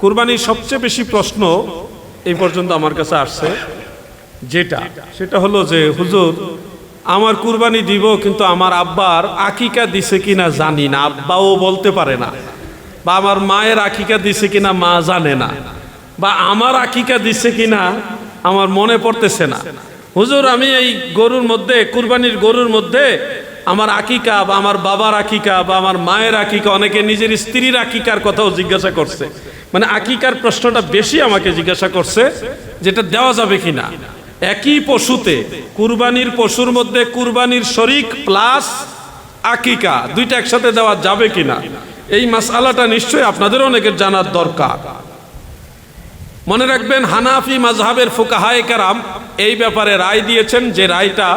কুরবানির সবচেয়ে বেশি প্রশ্ন এই পর্যন্ত আমার কাছে আসছে। যেটা, সেটা হলো যে, হুজুর, আমার কুরবানি দিব, কিন্তু আমার আব্বার আকিকা দিছে কিনা জানি না, আব্বাও বলতে পারে না, বা আমার মায়ের আকিকা দিছে কিনা মা জানে না, বা আমার আকিকা দিছে কিনা আমার মনে পড়তেছে না। হুজুর, আমি এই গরুর মধ্যে, কুরবানির গরুর মধ্যে আমার আকিকা বা আমার বাবার আকিকা বা আমার মায়ের আকিকা, অনেকে নিজের স্ত্রীর আকিকার কথাও জিজ্ঞাসা করছে। মানে আকিকার প্রশ্নটা বেশি আমাকে জিজ্ঞাসা করছে, যেটা দেওয়া যাবে কিনা। একই পশুতে, কুরবানির পশুর মধ্যে কুরবানির শরিক প্লাস আকিকা, দুইটা একসাথে দেওয়া যাবে কিনা। এই মাসালাটা নিশ্চয়ই আপনাদের অনেকের জানার দরকার। মনে রাখবেন, হানাফি মাজহাবের ফুকাহায়ে কারাম এই ব্যাপারে রায় দিয়েছেন, যে রায়টা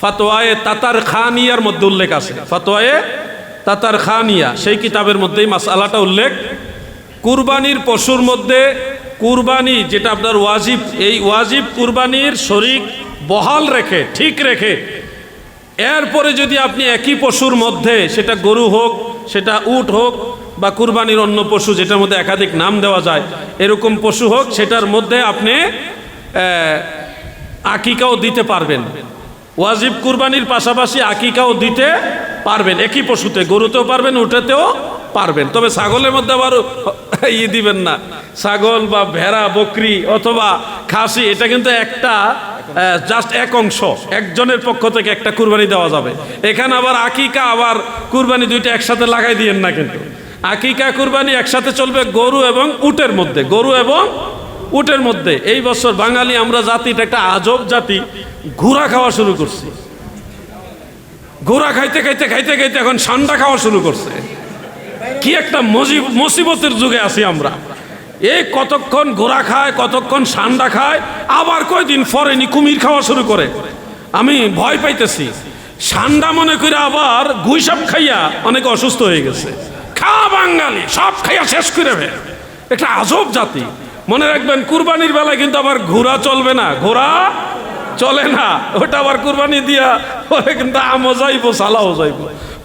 ফাতোয়ায়ে তাতার খানিয়ার মধ্যে উল্লেখ আছে। ফাতোয়ায়ে তাতার খানিয়া সেই কিতাবের মধ্যেই মাসালাটা উল্লেখ কুরবানির পশুর মধ্যে কুরবানি, যেটা আপনার ওয়াজিব, এই ওয়াজিব কুরবানির শরিক বহাল রেখে, ঠিক রেখে, এরপরে যদি আপনি একই পশুর মধ্যে, সেটা গরু হোক, সেটা উট হোক, বা কুরবানির অন্য পশু, যেটার মধ্যে একাধিক নাম দেওয়া যায়, এরকম পশু হোক, সেটার মধ্যে আপনি আকিকাও দিতে পারবেন। ওয়াজিব কুরবানির পাশাপাশি আকিকাও দিতে পারবেন, একই পশুতে, গরুতেও পারবেন উঠেতেও পারবেন। তবে ছাগলের মধ্যে আবার ই দিবেন না। ছাগল বা ভেড়া, বকরি অথবা খাসি, এটা কিন্তু একটা জাস্ট এক অংশ। একজনের পক্ষ থেকে একটা কুরবানি দেওয়া যাবে। এখানে আবার আকিকা আবার কুরবানি দুইটা একসাথে লাগাই দিয়েন না কিন্তু। আকিকা কুরবানি একসাথে চলবে গরু এবং উটের মধ্যে। গরু এবং উটের মধ্যে। এই বছর বাঙালি, আমরা জাতিটা একটা আজব জাতি। ঘোড়া খাওয়া শুরু করছি। ঘোড়া খাইতে খাইতে খাইতে খাইতে এখন ঠান্ডা খাওয়া শুরু করছে। কি একটা মুসিবতের যুগে আছি আমরা। এই কতক্ষণ ঘোড়া খায়, কতক্ষণ ঠান্ডা খায়, আবার কয়দিন ফরেনি কুমির খাওয়া শুরু করে। আমি ভয় পাইতেছি। ঠান্ডা মনে করে আবার গুইসাপ খাইয়া অনেক অসুস্থ হয়ে গেছে। খা বাঙালি, সব খাইয়া শেষ করে একটা আজব জাতি। মনে রাখবেন, কুরবানির বেলায় কিন্তু আবার ঘোড়া চলবে না। ঘোড়া চলে না। ওটা আবার কুরবানি দিয়া কিন্তু আমও যাইবো, সালাও যাইব।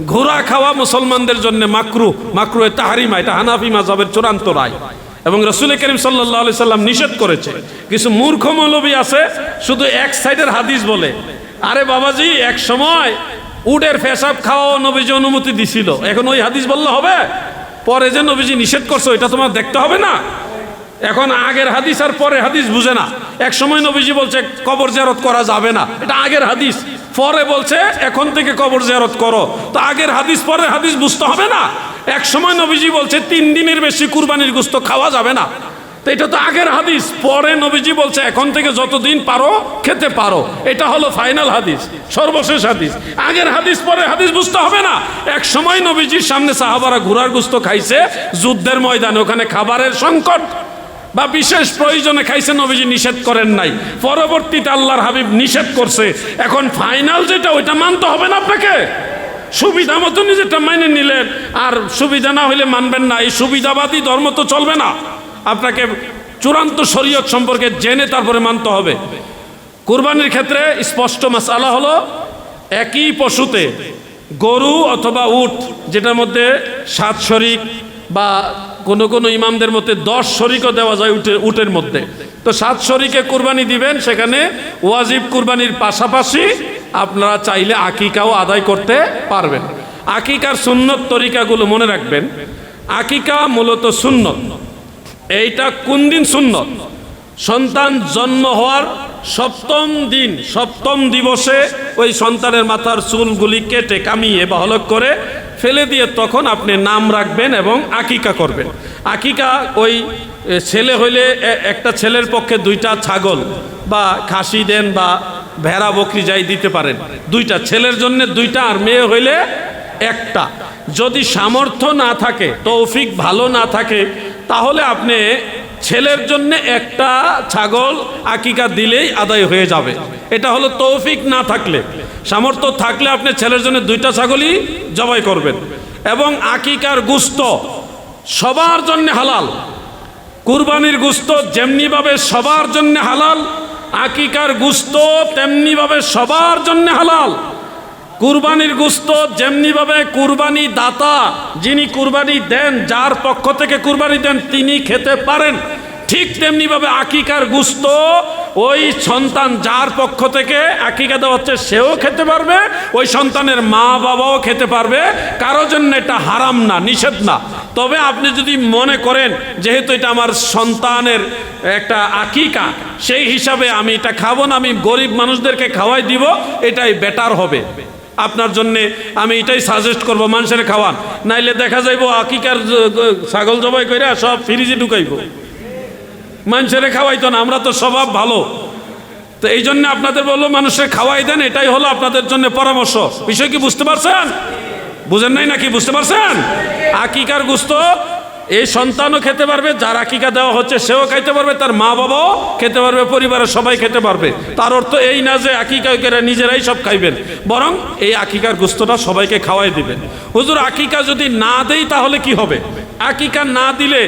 ঘোড়া খাওয়া মুসলমানদের জন্য মাকরু মাকরু এ তাহারিমা, এটা হানাফি মাজাবের চূড়ান্ত রায়। এবং রসুল করিম সাল্লাহ আলি সাল্লাম নিষেধ করেছে। কিছু মূর্খ মৌলবী আছে, শুধু এক সাইডের হাদিস বলে। আরে বাবাজি, এক সময় উডের পেশাব খাওয়া নবীজি অনুমতি দিছিল। এখন ওই হাদিস বললে হবে? পরে যে নবীজি নিষেধ করছ এটা তোমার দেখতে হবে না? এখন আগের হাদিস আর পরে হাদিস বুঝে না। এক সময় নবীজি বলছে, কবর জিয়ারত করা যাবে না। এটা আগের হাদিস। পরে বলছে, এখন থেকে কবর জিয়ারত করো। তো আগের হাদিস, পরের হাদিস বুঝতে হবে না। এক সময় নবীজি বলছে, তিন দিনের বেশি কুরবানির গুস্ত খাওয়া যাবে না। তো এটা তো আগের হাদিস। পরে নবীজি বলছে, এখন থেকে যতদিন পারো, খেতে পারো। এটা হলো ফাইনাল হাদিস, সর্বশেষ হাদিস। আগের হাদিস পরে হাদিস বুঝতে হবে না। এক সময় নবীজির সামনে সাহাবারা ঘোড়ার গুস্ত খাইছে, যুদ্ধের ময়দানে, ওখানে খাবারের সংকট। বা বিশেষ প্রয়োজনে খাইছে নবীজি, নিষেধ করেন নাই। পরবর্তীতে আল্লাহর হাবিব নিষেধ করছে। এখন ফাইনাল যেটা, ওইটা মানতে হবে না আপনাকে? সুবিধা মতো যেটা মাইনে নিলেন। আর সুবিধা না হইলে মানবেন না। এই সুবিধাবাদী ধর্ম তো চলবে না। আপনাকে চূড়ান্ত শরীয়ত সম্পর্কে জেনে তারপরে মানতে হবে। কুরবানির ক্ষেত্রে স্পষ্ট মাসালা হলো, একই পশুতে গরু অথবা উট, যেটার মধ্যে সাত শরিক বা কোনো কোনো ইমামদের মধ্যে দশ শরিকও দেওয়া যায় উটের উটের মধ্যে। তো সাত শরিকে কুরবানি দিবেন, সেখানে ওয়াজিব কুরবানির পাশাপাশি আপনারা চাইলে আকিকাও আদায় করতে পারবেন। আকিকার সুন্নত তরিকাগুলো মনে রাখবেন। আকিকা মূলত সুন্নত। এইটা কোন দিন সুন্নত? সন্তান জন্ম হওয়ার সপ্তম দিন, সপ্তম দিবসে ওই সন্তানের মাথার চুলগুলি কেটে কামিয়ে বা হলক করে ফেলে দিয়ে তখন আপনি নাম রাখবেন এবং আকিকা করবেন। আকিকা ওই ছেলে হইলে একটা ছেলের পক্ষে দুইটা ছাগল বা খাসি দেন বা ভেড়া বকরি যাই দিতে পারেন। দুইটা ছেলের জন্য দুইটা আর মেয়ে হইলে একটা। যদি সামর্থ্য না থাকে, তৌফিক ভালো না থাকে, তাহলে আপনি ছেলের জন্য একটা ছাগল আকিকা দিলেই আদায় হয়ে যাবে। এটা হলো তৌফিক না থাকলে। সামর্থ্য থাকলে আপনি ছেলের জন্য দুইটা ছাগলই জবাই করবেন। এবং আকিকার গুস্ত সবার জন্য হালাল। কুরবানির গুস্ত যেমনিভাবে সবার জন্য হালাল, আকিকার গুস্ত তেমনিভাবে সবার জন্য হালাল। কুরবানির গুস্ত যেমনিভাবে কুরবানি দাতা যিনি কুরবানি দেন, যার পক্ষ থেকে কুরবানি দেন, তিনি খেতে পারেন। ঠিক তেমনিভাবে আকিকার গুস্ত ওই সন্তান যার পক্ষ থেকে আকিকা দেওয়া হচ্ছে, সেও খেতে পারবে, ওই সন্তানের মা বাবাও খেতে পারবে। কারও জন্য এটা হারাম না, নিষেধ না। তবে আপনি যদি মনে করেন, যেহেতু এটা আমার সন্তানের একটা আকিকা, সেই হিসাবে আমি এটা খাব না, আমি গরিব মানুষদেরকে খাওয়াই দিব, এটাই বেটার হবে। আপনার জন্যে আমি এটাই সাজেস্ট করব, মানুষের খাওয়ান নাইলে দেখা যাইব, আকিকার ছাগল জবাই করে সব ফ্রিজে ঢুকাইব। মানুষের খাওয়াইতো না, আমরা তো স্বভাব ভালো। তো এই জন্য আপনাদের বলল, মানুষের খাওয়াই দেন, এটাই হলো আপনাদের জন্য পরামর্শ। বিষয় কি, বুঝতে পারছেন? বুঝেন নাই নাকি, বুঝতে পারছেন? আকিকার গুস্ত এই সন্তানও খেতে পারবে, যার আকিকা দেওয়া হচ্ছে সেও খাইতে পারবে, তার মা বাবাও খেতে পারবে, পরিবারের সবাই খেতে পারবে। তার অর্থ এই না যে আকিকা করে নিজেরাই সব খাইবেন, বরং এই আকিকার গুস্তটা সবাইকে খাওয়াই দিবেন। হুজুর, আকিকা যদি না দেই তাহলে কি হবে? আকিকা না দিলে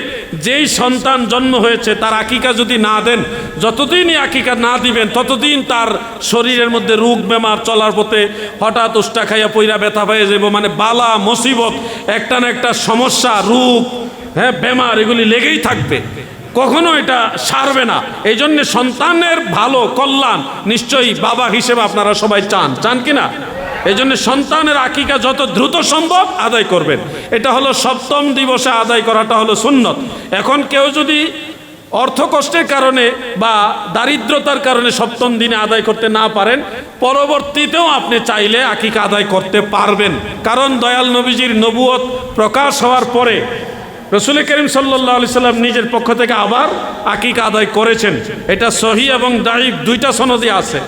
যেই সন্তান জন্ম হয়েছে, তার আকিকা যদি না দেন, যতদিনই আকিকা না দিবেন, ততদিন তার শরীরের মধ্যে রোগ বেমার চলার পথে হঠাৎ উষ্টা খাইয়া পইরা ব্যথা পেয়ে যাব মানে বালা, মুসিবত, একটা না একটা সমস্যা, রোগ হ্যাঁ বেমার, এগুলি লেগেই থাকবে। কখনো এটা সারবে না। এই জন্য সন্তানের ভালো কল্যাণ নিশ্চয়ই বাবা হিসেবে আপনারা সবাই চান। চান কি না? এই জন্য সন্তানের আকিকা যত দ্রুত সম্ভব আদায় করবেন। এটা হলো সপ্তম দিবসে আদায় করাটা হলো সুন্নত। এখন কেউ যদি অর্থ কষ্টের কারণে বা দারিদ্রতার কারণে সপ্তম দিনে আদায় করতে না পারেন, পরবর্তীতেও আপনি চাইলে আকিকা আদায় করতে পারবেন। কারণ দয়াল নবীজির নবুয়ত প্রকাশ হওয়ার পরে রসুল করিম সাল্লাহ আলি সাল্লাম নিজের পক্ষ থেকে আবার আকিকা আদায় করেছেন। এটা সহি এবং দায়িব দুইটা সনদে আছে।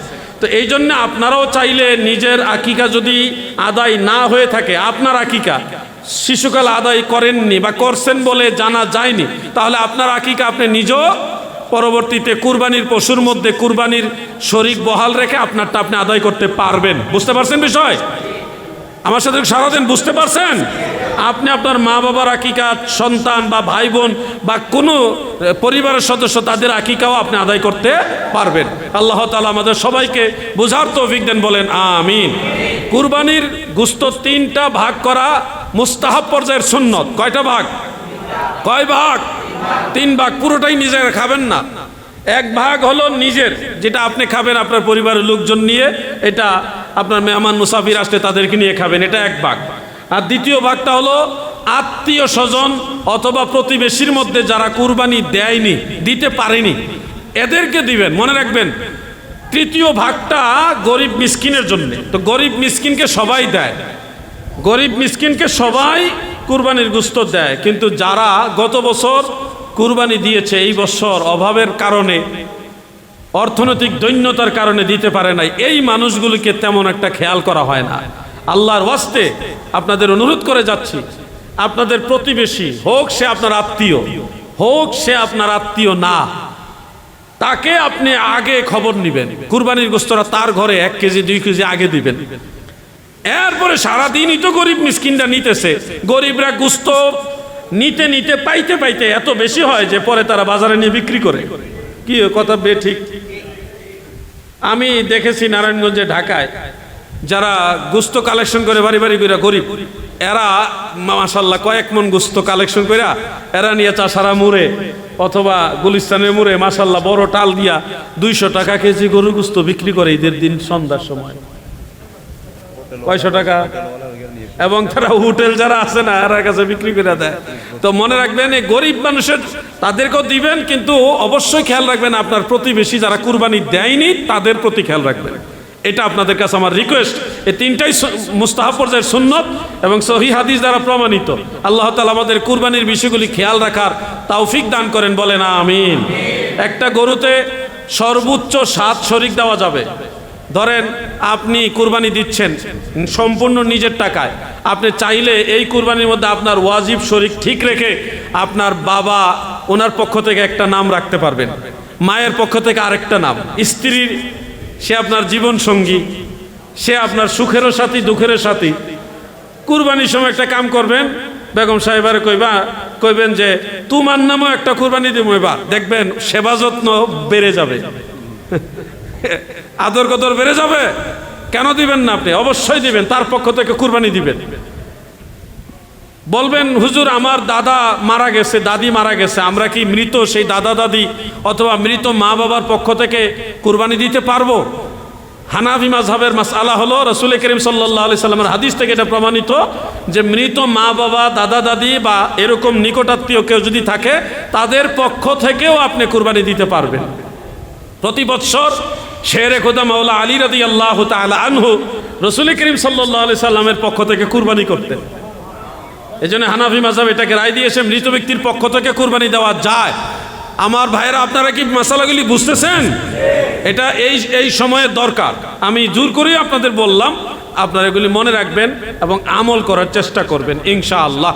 তো এই জন্য আপনারাও চাইলে নিজের আকিকা যদি আদায় না হয়ে থাকে, আপনার আকিকা শিশুকাল আদায় করেননি বা করছেন বলে জানা যায়নি, তাহলে আপনার আকিকা আপনি নিজেও পরবর্তীতে কুরবানির পশুর মধ্যে কুরবানির শরিক বহাল রেখে আপনারটা আপনি আদায় করতে পারবেন। বুঝতে পারছেন বিষয়? আমার সাথে সারাদিন বুঝতে পারছেন? আপনি আপনার মা বাবার আকিকা সন্তান বা ভাই বোন বা কোনো পরিবারের সদস্য, তাদের আকিকাও আপনি আদায় করতে পারবেন। আল্লাহ তালা আমাদের সবাইকে বুঝার তৌফিক দেন, বলেন আমিন। কুরবানির গুস্ত তিনটা ভাগ করা মুস্তাহাব পর্যায়ের সুন্নত। কয়টা ভাগ? কয় ভাগ? তিন ভাগ। পুরোটাই নিজেরা, খাবেন না। এক ভাগ হলো নিজের, যেটা আপনি খাবেন আপনার পরিবারের লোকজন নিয়ে, এটা আপনার মেহমান মুসাফির আসলে তাদেরকে নিয়ে খাবেন, এটা এক ভাগ। আর দ্বিতীয় ভাগটা হলো আত্মীয় স্বজন অথবা প্রতিবেশীর মধ্যে যারা কুরবানি দেয়নি, দিতে পারেনি, এদেরকে দিবেন, মনে রাখবেন, তৃতীয় ভাগটা গরিব মিসকিনের জন্য। তো গরিব মিসকিনকে সবাই দেয়, গরিব মিসকিনকে সবাই কুরবানির গুস্ত দেয়, কিন্তু যারা গত বছর কুরবানি দিয়েছে, এই বছর অভাবের কারণে অর্থনৈতিক দৈন্যতার কারণে দিতে পারে নাই। এই মানুষগুলিকে তেমন একটা খেয়াল করা হয় না। আল্লাহর ওয়াস্তে আপনাদের অনুরোধ করে যাচ্ছি। আপনাদের প্রতিবেশী, হোক সে আপনার আত্মীয়, হোক সে আপনার আত্মীয় না, তাকে আপনি আগে খবর নিবেন। কুরবানির গোস্তরা তার ঘরে এক কেজি, দুই কেজি আগে দিবেন। এরপরে সারাদিনই তো গরিব মিসকিনরা নিতেছে। গরিবরা গুস্ত নিতে নিতে, পাইতে পাইতে এত বেশি হয় যে পরে তারা বাজারে নিয়ে বিক্রি করে। কি কথা বে ঠিক? আমি দেখেছি নারায়ণগঞ্জে, ঢাকায়, যারা গুস্ত কালেকশন করে, বাড়ি বাড়ি করে গরিব, এরা মাসাল্লাহ কয়েক মন গুস্ত কালেকশন করে এরা নিয়ে চাষারা মুড়ে, অথবা গুলিস্তানের মুড়ে মাসাল্লাহ বড় টাল দিয়া দুইশো টাকা কেজি গরু গুস্ত বিক্রি করে ঈদের দিন সন্ধ্যার সময়। কয়শো টাকা? এবং তারা হোটেল যারা আছে না, এরা কাছে বিক্রি করে দেয়। তো মনে রাখবেন, এই গরিব মানুষের তাদেরকেও দিবেন, কিন্তু অবশ্যই খেয়াল রাখবেন আপনার প্রতিবেশী যারা কুরবানি দেয়নি, তাদের প্রতি খেয়াল রাখবেন। এটা আপনাদের কাছে আমার রিকোয়েস্ট এই তিনটাই মুস্তাহাব পর্যায়ের সুন্নত এবং সহি হাদিস দ্বারা প্রমাণিত। আল্লাহ তালা আমাদের কুরবানির বিষয়গুলি খেয়াল রাখার তাওফিক দান করেন বলে না আমিন। একটা গরুতে সর্বোচ্চ সাত শরিক দেওয়া যাবে। ধরেন আপনি কুরবানি দিচ্ছেন, সম্পূর্ণ নিজের টাকায়। আপনি চাইলে এই কুরবানির মধ্যে আপনার ওয়াজিব শরিক ঠিক রেখে আপনার বাবা ওনার পক্ষ থেকে একটা নাম রাখতে পারবেন। মায়ের পক্ষ থেকে আরেকটা নাম। স্ত্রীর, সে আপনার জীবন সঙ্গী সে আপনার সুখেরও সাথী, দুঃখেরও সাথী। কুরবানির সময় একটা কাম করবেন, বেগম সাহেবারে কইবা, কইবেন যে, তোমার নামও একটা কুরবানি দিব এবার। দেখবেন সেবা যত্ন বেড়ে যাবে। আদর কদর বেড়ে যাবে। কেন দিবেন না আপনি? অবশ্যই দিবেন, তার পক্ষ থেকে কুরবানি দিবেন। বলবেন, হুজুর, আমার দাদা মারা গেছে, দাদি মারা গেছে, আমরা কি মৃত সেই দাদা দাদি অথবা মৃত মা বাবার পক্ষ থেকে কুরবানি দিতে পারব? হানাফি মাঝহাবের মাসআলা হলো রসুল করিম সাল্লাহ আলি সাল্লামের হাদিস থেকে এটা প্রমাণিত যে মৃত মা বাবা, দাদা দাদি বা এরকম নিকটাত্মীয় কেউ যদি থাকে, তাদের পক্ষ থেকেও আপনি কুরবানি দিতে পারবেন। প্রতি বৎসর শেরে খোদা মাওলা আলী রাদি আল্লাহ তালা আনহু রসুল করিম সাল্লাহ আলি সাল্লামের পক্ষ থেকে কুরবানি করতেন। এই জন্য হানাফি মাসাব এটাকে রায় দিয়েছে, মৃত ব্যক্তির পক্ষ থেকে কুরবানি দেওয়া যায়। আমার ভাইয়েরা, আপনারা কি মশালাগুলি বুঝতেছেন? এটা এই এই সময়ের দরকার। আমি জোর করেই আপনাদের বললাম, আপনারা এগুলি মনে রাখবেন এবং আমল করার চেষ্টা করবেন, ইনশাআল্লাহ।